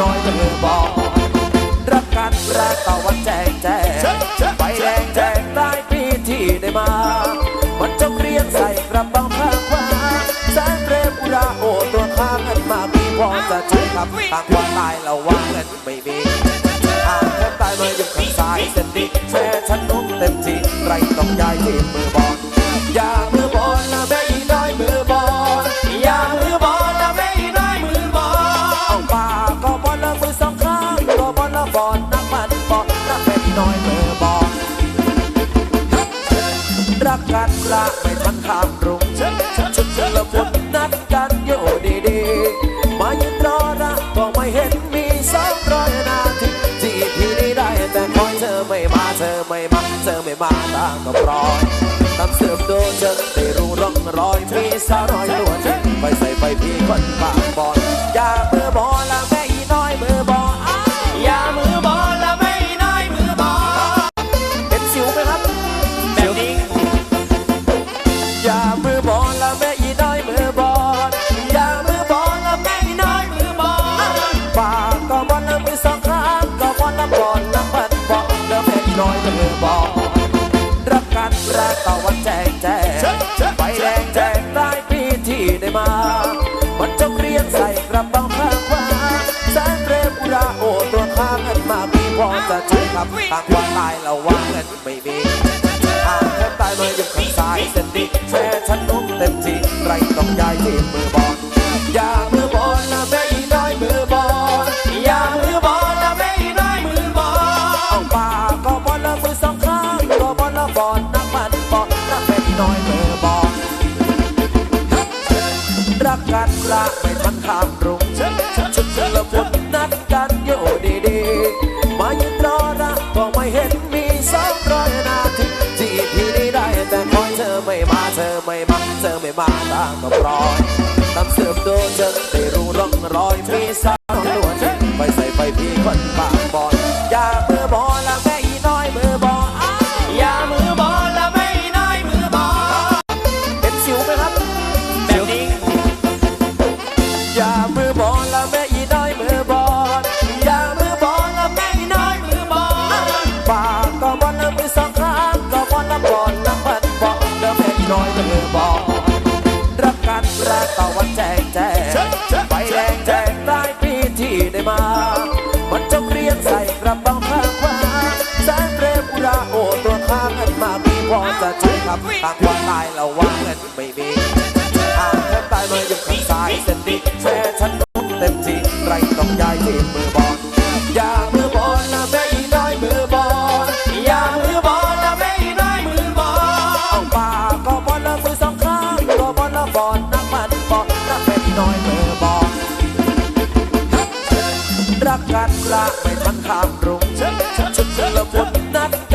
น้อยมือบอลรักกันรักตะวันแจงแจงไฟแดงแจงได้ปีที่ได้มา มันจงเรียนใส่กระเป๋าข้างขวาแสนเรมุราโอตัวข้างกันมามีพอจะใช้คำต่างว่าตายแล้วว่าเงินไม่มีหากแทบตายมาอยู่ข้างซ้ายเส้นดีแช่ฉันนุ่มเต็มที่ไรต้องย้ายที่มือ นักแม่อีน้อยมือบอรักกันละไม่ทันข้ามรุงชุดละมุนนัดกันอยู่ดีๆ มายืนรอรักก็ไม่เห็นมีสองร้อยนาทีที่พี่ได้แต่คอยเธอไม่มาเธอไม่มาเธอไม่มาตางก็ปล่อยตามเสืบดูจนได้รู้ร่องรอยมีสาวน้อยตัวจริงไปใส่ไปพี่คนปากบอลอย่ามือบอลแม่อีน้อ อย่ามือบอลละแม่อีน้อยมือบอลอย่ามือบอลละแม่อีน้อยมือบอลปากก็บอลละมือสองข้างก็บอลละบอลละมันบอลละแม่อีน้อยมือบอลรักกันแรกตะวันแจงแจงไฟแดงแจงได้ปีที่ได้มา มันจงเรียนใส่กระเป๋าข้างขวาแสนเรมุราโอตัวข้างกันมามีพอจะใช้คำต่างว่าตายแล้วว่าเงินไม่มี ส้นดีแช่ฉันนุ่มเต็มที่ไรต้องย้ายที่มือบอลอย่ามือบอลนะแม่อีน้อยมือบอลอย่ามือบอลนะแม่อีน้อยมือบอลเอาปากก็บอลละมือสองข้างก็บอลละบอลนักมันบอลนักแม่อีน้อยมือบอลรักกันละไม่ทันข้ามรุงชุดละมุนนัดกัน เธอไม่มาต่างก็ปล่อยตามเสืบดูจนได้รู้ร่องรอยมีสาวตัวจริงไปใส่ไปพี่คนบางบอนอย่ามือบอล โอตัวข้างกันมามีพอจะใช้คำต่างว่าตายแล้วว่าเงินไม่มีหากแทบตายมาอยู่ข้างซ้ายเส้นดีแช่ฉันนุ่มเต็มที่ไรต้องย้ายที่มือบอลอย่ามือบอลนะแม่อีน้อยมือบอลอย่ามือบอลนะแม่อีน้อยมือบอลเอาปากก็บอลละมือสองข้างก็บอลละบอลนักมันบอลนักแม่อีน้อยมือบอลรักกันละไม่ทันข้ามรุงชุดละมุนนัดกันอยู่